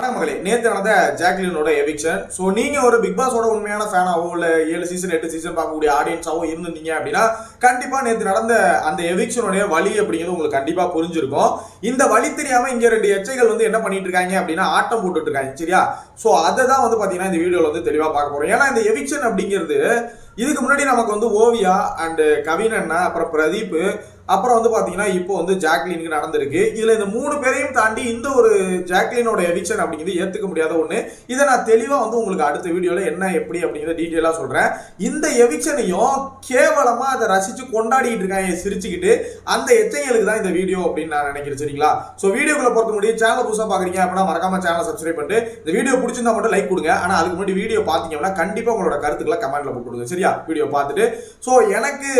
வணக்கம் மகளே. நேற்று நடந்த ஜாக்லினோட எவிக்ஷன் ஸோ நீங்கள் ஒரு பிக் பாஸோட உண்மையான ஃபேனாவோ இல்லை ஏழு சீசன் எட்டு சீசன் பார்க்கக்கூடிய ஆடியன்ஸாவோ இருந்திருந்தீங்க அப்படின்னா கண்டிப்பாக நேற்று நடந்த அந்த எவிக்ஷனுடைய வழி அப்படிங்கிறது உங்களுக்கு கண்டிப்பாக புரிஞ்சிருக்கும். இந்த வழி தெரியாமல் இங்கே ரெண்டு எச்சைகள் வந்து என்ன பண்ணிட்டு இருக்காங்க அப்படின்னா ஆட்டம் போட்டுட்டு இருக்காங்க சரியா? ஸோ அதை தான் வந்து பார்த்தீங்கன்னா இந்த வீடியோவில் வந்து தெளிவாக பார்க்க போகிறோம் ஏன்னா இந்த எவிக்ஷன் அப்படிங்கிறது இதுக்கு முன்னாடி நமக்கு வந்து ஓவியா அண்டு கவின் அண்ணா அப்புறம் பிரதீப் அப்புறம் வந்து பார்த்தீங்கன்னா இப்போ வந்து ஜாக்லினுக்கு நடந்திருக்கு. இதில் இந்த மூணு பேரையும் தாண்டி இந்த ஒரு ஜாக்லினோட எவிக்ஷன் அப்படிங்கிறது ஏற்றுக்க முடியாத ஒன்று இதை நான் தெளிவாக வந்து உங்களுக்கு அடுத்த வீடியோவில் என்ன எப்படி அப்படிங்கிறத டீட்டெயிலாக சொல்கிறேன் இந்த எவிக்ஷனையும் கேவலமாக அதை ரசித்து கொண்டாடிட்டு இருக்காங்க சிரிச்சுக்கிட்டு. அந்த எச்சங்களுக்கு தான் இந்த வீடியோ அப்படின்னு நான் நினைக்கிறேன் சரிங்களா? ஸோ வீடியோக்குள்ள பொறுத்த முடியும் சேனல் புதுசாக பார்க்குறீங்க அப்படின்னா மறக்காம சேனல் சப்ஸ்கிரைப் பண்ணிட்டு இந்த வீடியோ பிடிச்சிருந்தா மட்டும் லைக் கொடுங்க. ஆனால் அதுக்கு முன்னாடி வீடியோ பார்த்தீங்கன்னா கண்டிப்பாக உங்களோட கருத்துக்களை கமெண்ட்டில் போட்டு கொடுங்க சரியா வீடியோ பார்த்துட்டு. ஸோ எனக்கு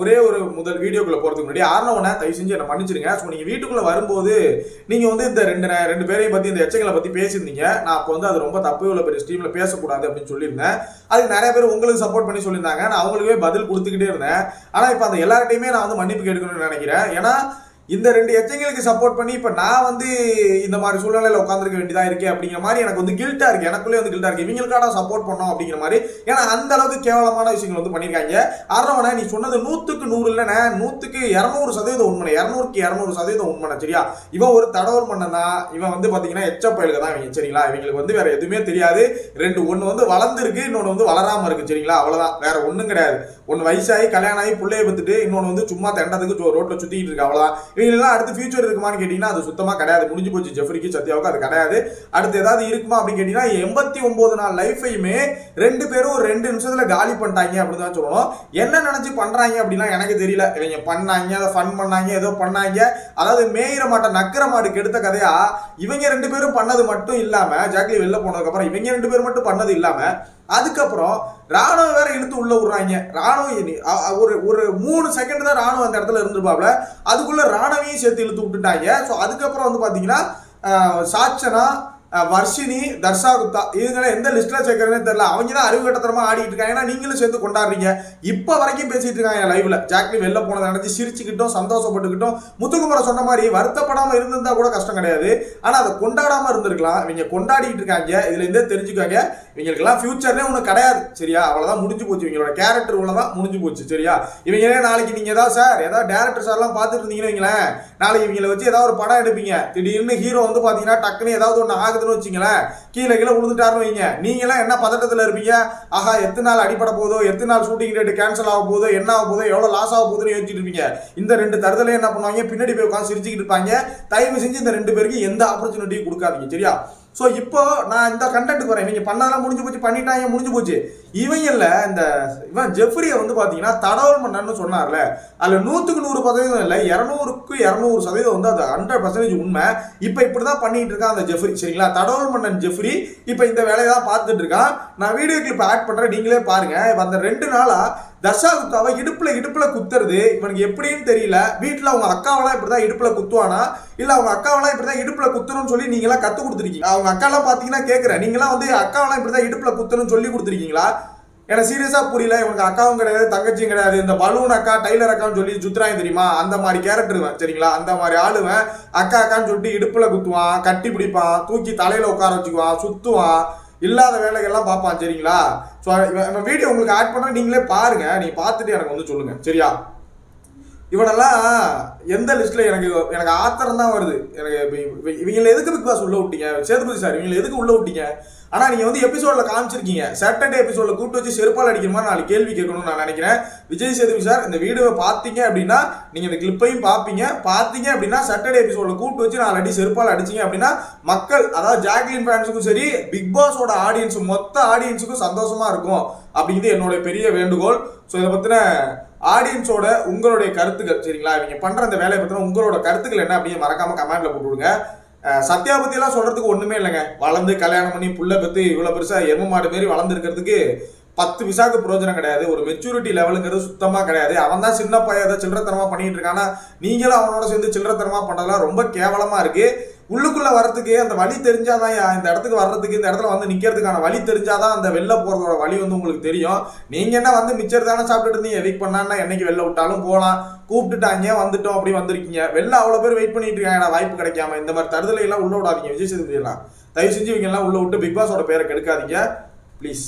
ஒரே ஒரு முதல் வீடியோக்குள்ள போகிறதுக்கு முன்னாடி ஆர்னவனை தயவு செஞ்சு என்ன மன்னிச்சிருங்க ஸோ நீங்கள் வீட்டுக்குள்ளே வரும்போது நீங்கள் வந்து இந்த ரெண்டு ரெண்டு பேரையும் பற்றி இந்த எச்சங்களை பற்றி பேசியிருந்தீங்க. நான் அப்போ வந்து அது ரொம்ப தப்பு உள்ள பெரிய ஸ்ட்ரீமில் பேசக்கூடாது அப்படின்னு சொல்லியிருந்தேன். அதுக்கு நிறைய பேர் உங்களுக்கு சப்போர்ட் பண்ணி சொல்லியிருந்தாங்க. நான் அவங்களுக்கே பதில் கொடுத்துக்கிட்டே இருந்தேன். ஆனால் இப்போ அந்த எல்லார்ட்டையுமே நான் வந்து மன்னிப்பு கேட்கணும்னு நினைக்கிறேன். ஏன்னா இந்த ரெண்டு எச்சங்களுக்கு சப்போர்ட் பண்ணி இப்போ நான் வந்து இந்த மாதிரி சூழ்நிலையில் உட்காந்துருக்க வேண்டியதாக இருக்கே அப்படிங்கிற மாதிரி எனக்கு வந்து கில்ட்டாக இருக்குது எனக்குள்ளே வந்து கில்ட்டாக இருக்குது இவங்களுக்கான சப்போர்ட் பண்ணோம் அப்படிங்கிற மாதிரி. ஏன்னா அந்த அளவுக்கு கேவலமான விஷயங்கள் வந்து பண்ணியிருக்காங்க. அரவணை நீ சொன்னது நூற்றுக்கு நூறு இல்லைண்ணே. நூற்றுக்கு இரநூறு சதவீதம் உண்மை இரநூறுக்கு இரநூறு சதவீதம் உண்மை சரியா? இவன் ஒரு தடவல் மன்னன்? தான் இவன் வந்து பார்த்தீங்கன்னா எச்ச பயலுக்கு தான் இவங்க சரிங்களா? இவங்களுக்கு வந்து வேற எதுவுமே தெரியாது. ரெண்டு ஒன்று வந்து வளர்ந்துருக்கு இன்னொன்று வந்து வளராமல் இருக்குது சரிங்களா? அவ்வளோதான் வேற ஒன்றும் கிடையாது. ஒன்று வயசாகி கல்யாணம் ஆகி பிள்ளைய பத்துட்டு இன்னொன்று வந்து சும்மா தண்டத்துக்கு ரோட்டில் சுற்றிக்கிட்டு இருக்கு அவ்வளோதான் இவங்களுக்குலாம் அடுத்து ஃபியூச்சர் இருக்குமான்னு கேட்டீங்கன்னா அது சுத்தமா கிடையாது. முடிஞ்சு போச்சு ஜெஃப்ரிக்கு சத்யாவுக்கு அது கிடையாது. அடுத்து ஏதாவது இருக்குமா அப்படின்னு கேட்டீங்கன்னா எண்பத்தி ஒன்பது நாள் லைஃபையுமே ரெண்டு பேரும் ஒரு ரெண்டு நிமிஷத்துல காலி பண்ணிட்டாங்க அப்படின்னு தான் சொல்லணும். என்ன நினைச்சு பண்றாங்க அப்படின்னா எனக்கு தெரியல. இவங்க பண்ணாங்க அதை ஃபன் பண்ணாங்க ஏதோ பண்ணாங்க. அதாவது மேயிற மாட்டை நக்கிற மாடு கெடுத்த கதையா இவங்க ரெண்டு பேரும் பண்ணது மட்டும் இல்லாம ஜாக்லி வெளில போனதுக்கு அப்புறம் இவங்க ரெண்டு பேரும் மட்டும் பண்ணது இல்லாம அதுக்கப்புறம் ராணுவம் வேற இழுத்து உள்ள விடுறாங்க. ராணுவம் ஒரு ஒரு மூணு செகண்ட் தான் ராணுவம் அந்த இடத்துல இருந்துருப்பாப்ல. அதுக்குள்ள ராணுவையும் சேர்த்து இழுத்து விட்டுட்டாங்க. ஸோ அதுக்கப்புறம் வந்து பார்த்தீங்கன்னா சாட்சனா வர்ஷினி தர்ஷா குப்தா இவங்களை எந்த லிஸ்ட்ல சேர்க்கறதுன்னு தெரியல. அவங்க தான் அறிவு கட்டத்தரமா ஆடிட்டு இருக்காங்க. ஏன்னா நீங்களும் சேர்ந்து கொண்டாடுறீங்க. இப்போ வரைக்கும் பேசிட்டு இருக்காங்க லைவ்ல ஜாக்லி வெளில போனதை நினைச்சு சிரிச்சுக்கிட்டோம் சந்தோஷப்பட்டுக்கிட்டோம் முத்துக்குமரை சொன்ன மாதிரி வருத்தப்படாம இருந்திருந்தா கூட கஷ்டம் கிடையாது. ஆனா அதை கொண்டாடாம இருந்திருக்கலாம். இவங்க கொண்டாடிட்டு இருக்காங்க. இதுல இருந்தே தெரிஞ்சுக்கோங்க. இவங்களுக்கெல்லாம் ஃபியூச்சர்லேயே ஒன்று கிடையாது. சரியா? அவ்வளவுதான் முடிஞ்சு போச்சு. இவங்களோட கேரக்டர் உள்ளதான் முடிஞ்சு போச்சு. சரியா? இவங்களே நாளைக்கு நீங்க ஏதாவது சார் ஏதாவது டேரக்டர் சார்லாம் பார்த்துட்டு இருந்தீங்கன்னு வைங்களேன். நாளைக்கு இவங்களை வச்சு ஏதாவது ஒரு படம் எடுப்பீங்க. திடீர்னு ஹீரோ வந்து பாத்தீங்கன்னா டக்குன்னு ஏதாவது ஒன்று ஆகுதுன்னு வச்சுங்களேன். கீழே கீழே விழுந்துட்டாருன்னு வைங்க. நீங்களாம் என்ன பதட்டத்தில் இருப்பீங்க? ஆஹா எத்தனை நாள் அடிப்பட போதோ எத்தனை நாள் ஷூட்டிங் டேட் கேன்சல் ஆக போதோ என்ன ஆக போதோ எவ்வளோ லாஸ் ஆக போகுதுன்னு யோசிச்சுட்டு இருப்பீங்க. இந்த ரெண்டு தருதலையும் என்ன பண்ணுவாங்க? பின்னாடி போய் உட்காந்து சிரிச்சுக்கிட்டு இருப்பாங்க. தயவு செஞ்சு இந்த ரெண்டு பேருக்கு எந்த ஆப்பர்ச்சுனிட்டியும் கொடுக்காதீங்க. சரியா? ஸோ இப்போ நான் இந்த கண்டென்ட்டுக்கு வரேன். இவங்க பண்ணதெல்லாம் முடிஞ்சு போச்சு பண்ணிட்டாங்க முடிஞ்சு போச்சு? இவங்கல்ல இந்த இவன் ஜெஃப்ரியை வந்து பார்த்தீங்கன்னா தடவல் மன்னன்னு சொன்னார்ல. அதில் நூற்றுக்கு நூறு சதவீதம் இல்லை இரநூறுக்கு இரநூறு சதவீதம் வந்து அது ஹண்ட்ரட் பர்சன்டேஜ் உண்மை. இப்போ இப்படி தான் பண்ணிட்டு இருக்கான் அந்த ஜெஃப்ரி. சரிங்களா? தடவல் மன்னன் ஜெஃப்ரி இப்போ இந்த வேலையை தான் பார்த்துட்டு இருக்கான். நான் வீடியோ கிளிப் ஆட் பண்ணுறேன் நீங்களே பாருங்கள் இப்போ அந்த ரெண்டு நாளாக தசாவுக்கு குப்தாவை இடுப்புல இடுப்புல குத்துறது இவனுக்கு எப்படின்னு தெரியல. வீட்டில் அவங்க அக்காவெல்லாம் இப்படி தான் இடுப்புல குத்துவானா? இல்லை அவங்க அக்காவெல்லாம் இப்படி தான் இடுப்புல குத்துறோம்னு சொல்லி நீங்களாம் கற்றுக் கொடுத்துருக்கீங்க அவங்க அக்காலாம் பார்த்தீங்கன்னா கேட்குறேன் நீங்களாம் வந்து அக்காவெல்லாம் இப்படி தான் இடுப்புல குத்தணும்னு சொல்லி கொடுத்துருக்கீங்களா? எனக்கு சீரியஸாக புரியல. இவனுக்கு அக்காவும் கிடையாது தங்கச்சியும் கிடையாது. இந்த பலூன் அக்கா டைலர் அக்கான்னு சொல்லி சுத்துறாங்க தெரியுமா? அந்த மாதிரி கேரக்டர் சரிங்களா? அந்த மாதிரி ஆளுவன் அக்கா அக்கான்னு சொல்லிட்டு இடுப்புல குத்துவான் கட்டி பிடிப்பான் தூக்கி தலையில் உட்கார வச்சுக்குவான் சுற்றுவான் இல்லாத வேலைகள்லாம் பார்ப்பான் சரிங்களா? ஸோ இவன் வீடியோ உங்களுக்கு ஆட் பண்றேன் நீங்களே பாருங்க. நீங்கள் பார்த்துட்டு எனக்கு வந்து சொல்லுங்க சரியா? இவனெல்லாம் எந்த லிஸ்ட்டில் எனக்கு எனக்கு ஆத்திரம் தான் வருது. எனக்கு இவங்களை எதுக்கு பிக் பாஸ் உள்ள விட்டீங்க? சேதுபதி சார் இவங்களை எதுக்கு உள்ள விட்டீங்க? ஆனால் நீங்கள் வந்து எபிசோடில் காமிச்சிருக்கீங்க. சாட்டர்டே எபிசோடில் கூப்பிட்டு வச்சு செருப்பால் அடிக்கிற மாதிரி நாலு கேள்வி கேட்கணும்னு நான் நினைக்கிறேன். விஜய் சேதுபதி சார் இந்த வீடியோவை பார்த்தீங்க அப்படின்னா நீங்கள் இந்த கிளிப்பையும் பார்ப்பீங்க. பார்த்தீங்க அப்படின்னா சாட்டர்டே எபிசோடில் கூப்பிட்டு வச்சு நாலு அடி செருப்பால் அடிச்சீங்க அப்படின்னா மக்கள் அதாவது ஜாக்லின் ஃபேன்ஸுக்கும் சரி பிக் பாஸோட ஆடியன்ஸ் மொத்த ஆடியன்ஸுக்கும் சந்தோஷமாக இருக்கும். அப்படிங்கிறது என்னுடைய பெரிய வேண்டுகோள். ஸோ இதை பற்றின ஆடியன்ஸோட உங்களுடைய கருத்துக்கள் சரிங்களா? இவங்க பண்ணுற அந்த வேலையை பற்றின உங்களோட கருத்துக்கள் என்ன அப்படின்னு மறக்காமல் கமெண்ட்டில் போட்டுவிடுங்க. சத்யா பத்தி சொல்கிறதுக்கு ஒன்றுமே இல்லைங்க. வளர்ந்து கல்யாணம் பண்ணி புள்ள பெற்று இவ்வளோ பெருசாக எரும மாடு மாரி வளர்ந்துருக்கிறதுக்கு பத்து விசாக்கு பிரயோஜனம் கிடையாது. ஒரு மெச்சூரிட்டி லெவலுங்கிறது சுத்தமாக கிடையாது. அவன் தான் சின்ன பையன் ஏதோ பண்ணிகிட்டு பண்ணிட்டு இருக்கானா. நீங்களும் அவனோட சேர்ந்து சில்லறத்தனமாக பண்ணதெல்லாம் ரொம்ப கேவலமாக இருக்குது உள்ளுக்குள்ளே வரதுக்கு அந்த வழி தெரிஞ்சாதான் இந்த இடத்துக்கு வர்றதுக்கு இந்த இடத்துல வந்து நிற்கிறதுக்கான வழி தெரிஞ்சாதான் அந்த வெளில போகிறதோட வழி வந்து உங்களுக்கு தெரியும். நீங்கள் என்ன வந்து மிச்சர் தானே சாப்பிட்டுட்டு இருந்தீங்க எவிக் பண்ணான்னா என்னைக்கு வெளில விட்டாலும் போகலாம் கூப்பிட்டுட்டாங்க வந்துட்டோம் அப்படி வந்திருக்கீங்க. வெளில அவ்வளோ பேர் வெயிட் பண்ணிட்டு இருக்காங்க வாய்ப்பு கிடைக்காம. இந்த மாதிரி தருதலையெல்லாம் உள்ள விடாதீங்க. விஜய் சேதுபதியெல்லாம் தயவு செஞ்சு இவங்க எல்லாம் உள்ள விட்டு பிக் பாஸோட பேரை கெடுக்காதீங்க. ப்ளீஸ்